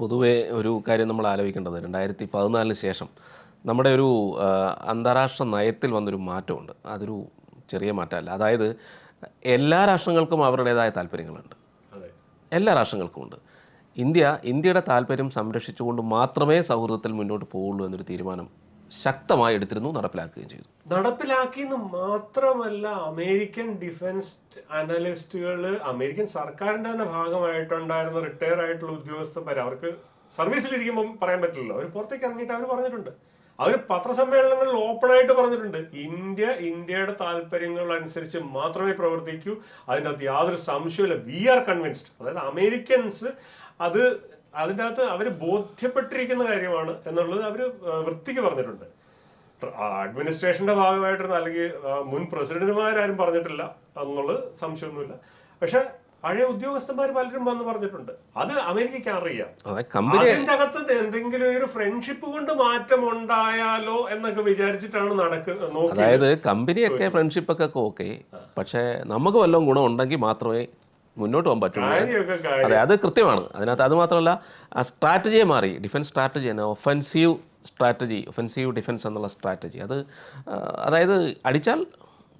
പൊതുവേ ഒരു കാര്യം നമ്മൾ ആലോചിക്കേണ്ടത് രണ്ടായിരത്തി പതിനാലിന് ശേഷം നമ്മുടെ ഒരു അന്താരാഷ്ട്ര നയത്തിൽ വന്നൊരു മാറ്റമുണ്ട്. അതൊരു ചെറിയ മാറ്റമല്ല. അതായത് എല്ലാ രാഷ്ട്രങ്ങൾക്കും അവരുടേതായ താല്പര്യങ്ങളുണ്ട്. എല്ലാ രാഷ്ട്രങ്ങൾക്കും ഉണ്ട്. ഇന്ത്യ ഇന്ത്യയുടെ താല്പര്യം സംരക്ഷിച്ചുകൊണ്ട് മാത്രമേ സൗഹൃദത്തിൽ മുന്നോട്ട് പോവുള്ളൂ എന്നൊരു തീരുമാനം ശക്തമായി എടുത്തിരുന്നു നടപ്പിലാക്കുകയും ചെയ്തു. നടപ്പിലാക്കി എന്ന് മാത്രമല്ല അമേരിക്കൻ ഡിഫൻസ് അനലിസ്റ്റുകൾ അമേരിക്കൻ സർക്കാരിന്റെ തന്നെ ഭാഗമായിട്ടുണ്ടായിരുന്ന റിട്ടയർ ആയിട്ടുള്ള ഉദ്യോഗസ്ഥന്മാർ അവർക്ക് സർവീസിലിരിക്കുമ്പോൾ പറയാൻ പറ്റില്ലല്ലോ. അവർ പുറത്തേക്ക് ഇറങ്ങിയിട്ട് അവർ പറഞ്ഞിട്ടുണ്ട്. അവർ പത്രസമ്മേളനങ്ങളിൽ ഓപ്പൺ ആയിട്ട് പറഞ്ഞിട്ടുണ്ട്. ഇന്ത്യ ഇന്ത്യയുടെ താല്പര്യങ്ങൾ അനുസരിച്ച് മാത്രമേ പ്രവർത്തിക്കൂ. അതിനകത്ത് യാതൊരു സംശയമില്ല വി ആർ കൺവിൻസ്ഡ് അതായത് അമേരിക്കൻസ് അത് അതിന്റെ അകത്ത് അവർ ബോധ്യപ്പെട്ടിരിക്കുന്ന കാര്യമാണ് എന്നുള്ളത് അവർ വൃത്തിക്ക് പറഞ്ഞിട്ടുണ്ട്. അഡ്മിനിസ്ട്രേഷന്റെ ഭാഗമായിട്ടൊന്നും അല്ലെങ്കിൽ മുൻ പ്രസിഡന്റുമാരാരും പറഞ്ഞിട്ടില്ല എന്നുള്ളത് സംശയമൊന്നുമില്ല. പക്ഷെ പഴയ ഉദ്യോഗസ്ഥന്മാർ പലരും വന്ന് പറഞ്ഞിട്ടുണ്ട്. അത് അമേരിക്കയ്ക്ക് അറിയാം. അതിന്റെ അകത്ത് എന്തെങ്കിലും ഒരു ഫ്രണ്ട്ഷിപ്പ് കൊണ്ട് മാറ്റം ഉണ്ടായാലോ എന്നൊക്കെ വിചാരിച്ചിട്ടാണ് നടക്കുന്നത് അതായത് കമ്പനിയൊക്കെ ഫ്രണ്ട്ഷിപ്പൊക്കെ ഓക്കെ പക്ഷെ നമുക്ക് വല്ലതും ഗുണം ഉണ്ടെങ്കിൽ മാത്രമേ മുന്നോട്ട് പോകാൻ പറ്റുള്ളൂ. അതെ അത് കൃത്യമാണ്. അതിനകത്ത് അത് മാത്രമല്ല ആ സ്ട്രാറ്റജിയെ മാറി ഡിഫൻസ് സ്ട്രാറ്റജി തന്നെ ഒഫൻസീവ് സ്ട്രാറ്റജി ഒഫൻസീവ് ഡിഫൻസ് എന്നുള്ള സ്ട്രാറ്റജി. അത് അതായത് അടിച്ചാൽ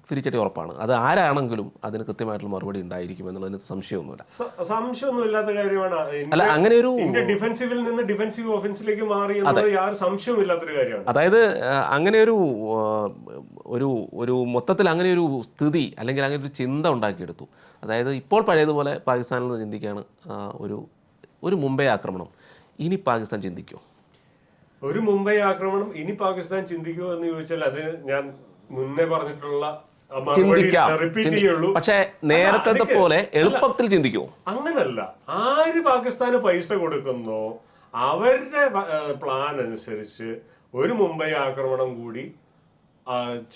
തിരിച്ചടി ഉറപ്പാണ്. അത് ആരാണെങ്കിലും അതിന് കൃത്യമായിട്ടുള്ള മറുപടി ഉണ്ടായിരിക്കും എന്നുള്ളതിന് സംശയമൊന്നുമില്ല. സംശയമൊന്നും ഇല്ലാത്ത കാര്യമാണ്. അല്ല അങ്ങനെ ഒരു ഡിഫൻസീവിൽ നിന്ന് ഡിഫൻസീവ് ഓഫൻസിലേക്ക് മാറി സംശയമില്ലാത്തൊരു കാര്യമാണ്. അതായത് അങ്ങനെ ഒരു ഒരു ഒരു മൊത്തത്തിൽ അങ്ങനെ ഒരു സ്ഥിതി അല്ലെങ്കിൽ അങ്ങനെ ഒരു ചിന്ത ഉണ്ടാക്കിയെടുത്തു. അതായത് ഇപ്പോൾ പഴയതുപോലെ പാകിസ്ഥാനിൽ നിന്ന് ചിന്തിക്കുകയാണ് ഒരു ഒരു മുംബൈ ആക്രമണം. ഇനി പാകിസ്ഥാൻ ചിന്തിക്കുമോ ഒരു മുംബൈ ആക്രമണം ഇനി പാകിസ്ഥാൻ ചിന്തിക്കുമോ എന്ന് ചോദിച്ചാൽ അതിന് ഞാൻ മുന്നേ പറഞ്ഞിട്ടുള്ള ചിന്തിക്കാം. പക്ഷേ നേരത്തെ പോലെ എളുപ്പത്തിൽ ചിന്തിക്കുമോ അങ്ങനല്ല. ആര് പാകിസ്ഥാന് പൈസ കൊടുക്കുന്നോ അവരുടെ പ്ലാൻ അനുസരിച്ച് ഒരു മുംബൈ ആക്രമണം കൂടി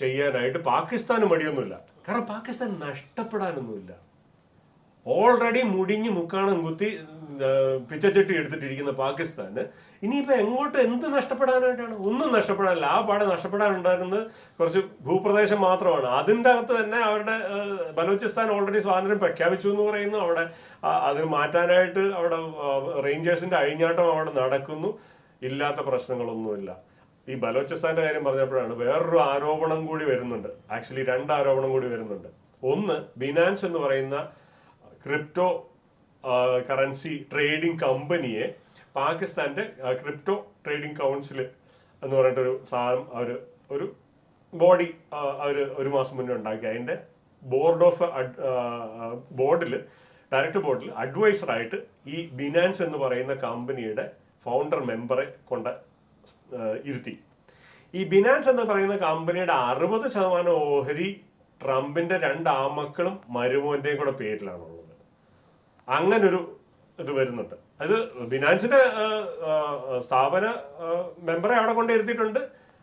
ചെയ്യാനായിട്ട് പാകിസ്ഥാന് മടിയൊന്നുമില്ല. കാരണം പാകിസ്ഥാൻ നഷ്ടപ്പെടാനൊന്നുമില്ല. ഓൾറെഡി മുടിഞ്ഞ് മുക്കാണം കുത്തി പിച്ചച്ചട്ടി എടുത്തിട്ടിരിക്കുന്ന പാകിസ്ഥാന്. ഇനിയിപ്പോൾ എങ്ങോട്ട് എന്ത് നഷ്ടപ്പെടാനായിട്ടാണ്? ഒന്നും നഷ്ടപ്പെടാനില്ല. ആ പാടെ നഷ്ടപ്പെടാനുണ്ടായിരുന്നത് കുറച്ച് ഭൂപ്രദേശം മാത്രമാണ്. അതിന്റെ അകത്ത് തന്നെ അവരുടെ ബലോചിസ്ഥാൻ ഓൾറെഡി സ്വാതന്ത്ര്യം പ്രഖ്യാപിച്ചു എന്ന് പറയുന്നു. അവിടെ അതിന് മാറ്റാനായിട്ട് അവിടെ റേഞ്ചേഴ്സിന്റെ അഴിഞ്ഞാട്ടം അവിടെ നടക്കുന്നു. ഇല്ലാത്ത പ്രശ്നങ്ങളൊന്നുമില്ല. ഈ ബലോചിസ്ഥാന്റെ കാര്യം പറഞ്ഞപ്പോഴാണ് വേറൊരു ആരോപണം കൂടി വരുന്നുണ്ട്. ആക്ച്വലി രണ്ട് ആരോപണം കൂടി വരുന്നുണ്ട്. ഒന്ന് ബിനാൻസ് എന്ന് പറയുന്ന ക്രിപ്റ്റോ കറൻസി ട്രേഡിംഗ് കമ്പനിയെ പാകിസ്ഥാന്റെ ക്രിപ്റ്റോ ട്രേഡിംഗ് കൗൺസിൽ എന്ന് പറഞ്ഞിട്ടൊരു സാധനം അവർ ഒരു ബോഡി അവർ ഒരു മാസം മുന്നേ ഉണ്ടാക്കി. അതിന്റെ ബോർഡ് ഓഫ് ബോർഡിൽ ഡയറക്ടർ ബോർഡിൽ അഡ്വൈസറായിട്ട് ഈ ബിനാൻസ് എന്ന് പറയുന്ന കമ്പനിയുടെ ഫൗണ്ടർ മെമ്പറെ കൊണ്ട് ഇരുത്തി. ഈ ബിനാൻസ് എന്ന് പറയുന്ന കമ്പനിയുടെ അറുപത് ശതമാനം ഓഹരി ട്രംപിന്റെ രണ്ട് ആമക്കളും മരുമോന്റെയും കൂടെ പേരിലാണുള്ളത്. അങ്ങനൊരു ഇത് വരുന്നുണ്ട്. അത് ബിനാൻസിന്റെ സ്ഥാപന മെമ്പറെ അവിടെ കൊണ്ട് ഇരുത്തിയിട്ടുണ്ട്.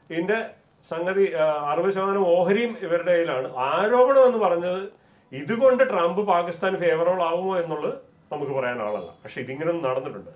ഇതിന്റെ സംഗതി അറുപത് ശതമാനം ഓഹരിയും ഇവരുടെ കയ്യിലാണ്. ആരോപണം എന്ന് പറഞ്ഞത് ഇതുകൊണ്ട് ട്രംപ് പാകിസ്ഥാൻ ഫേവറബിൾ ആവുമോ എന്നുള്ളത് നമുക്ക് പറയാനാളല്ല പക്ഷെ ഇതിങ്ങനൊന്നും നടന്നിട്ടുണ്ട്.